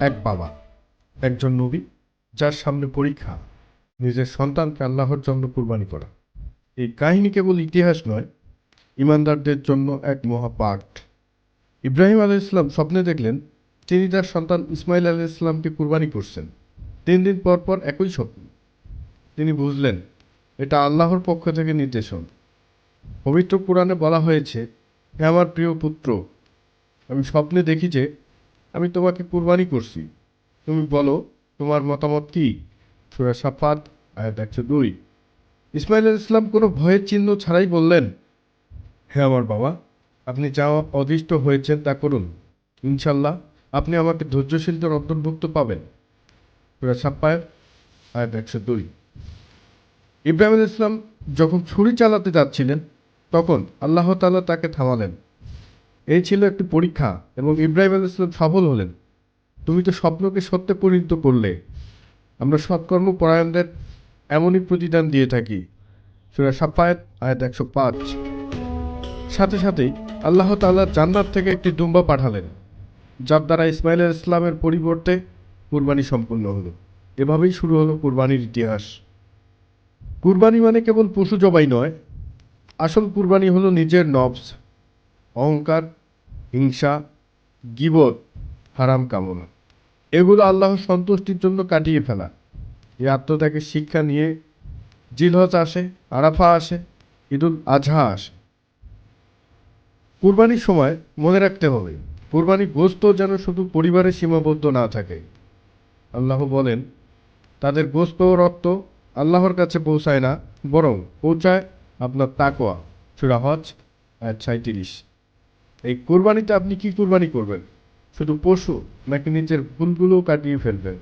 এক বাবা, একজন নবী যার সামনে পরীক্ষা, নিজের সন্তানকে আল্লাহর জন্য কুরবানি করা। এই কাহিনী কেবল ইতিহাস নয়, ইমানদারদের জন্য এক মহাপাঠ। ইব্রাহিম আলাহ ইসলাম স্বপ্নে দেখলেন তিনি তার সন্তান ইসমাইল আলাহ ইসলামকে কুরবানি করছেন। তিন দিন পর পর একই স্বপ্ন। তিনি বুঝলেন, এটা আল্লাহর পক্ষ থেকে নির্দেশন পবিত্র পুরাণে বলা হয়েছে, হে আমার প্রিয় পুত্র, আমি স্বপ্নে দেখি যে আমি তোমাকে কুরবানি করছি। তুমি বলো, তোমার মতামত কি? সুরা সাফাত, আয়াত একশো দুই। ইসমাইল ইসলাম কোনো ভয়ের চিহ্ন ছাড়াই বললেন, হে আমার বাবা, আপনি যা অদিষ্ট হয়েছেন তা করুন। ইনশাল্লাহ আপনি আমাকে ধৈর্যশীলদের অন্তর্ভুক্ত পাবেন। সুরা সাপ্পায় আয়াত একশো দুই। ইব্রাহিম ইসলাম যখন ছুরি চালাতে যাচ্ছিলেন, তখন আল্লাহ তাআলা তাকে থামালেন। এই ছিল একটি পরীক্ষা এবং ইব্রাহিম আলাইহিস ইসলাম সফল হলেন। তুমি তো স্বপ্নকে সত্যে পরিণত করলে। আমরা সৎকর্ম পরায়ণদের এমনই প্রতিদান দিয়ে থাকি। সুরা সাফায়াত আয়াত একশো পাঁচ। সাথে সাথেই আল্লাহ তাআলা জান্নাত থেকে একটি দুম্বা পাঠালেন, যার দ্বারা ইসমাইল ইসলামের পরিবর্তে কুরবানি সম্পূর্ণ হলো। এভাবেই শুরু হলো কুরবানির ইতিহাস। কুরবানি মানে কেবল পশু জবাই নয়, আসল কুরবানি হলো নিজের নবস অহংকার হিংসা, গিবত, হারাম কামনা। এগুলো আল্লাহর সন্তুষ্টির জন্য কাটিয়ে ফেলা। এই আত্মত্যাগের শিক্ষা নিয়ে জিলহজ আসে, আরাফা আসে, ঈদুল আজহা আসে। কুরবানির সময় মনে রাখতে হবে কুরবানি গোস্ত যেন শুধু পরিবারে সীমাবদ্ধ না থাকে। আল্লাহ বলেন, তাদের গোস্ত রক্ত আল্লাহর কাছে পৌঁছায় না, বরং পৌঁছায় আপনার তাকোয়া সুরা হজ, আয়াত সাঁত্রিশ এই কোরবানিতে আপনি কি কোরবানি করবেন? শুধু পশু নাকি নিজের ভুলগুলো কাটিয়ে ফেলবেন?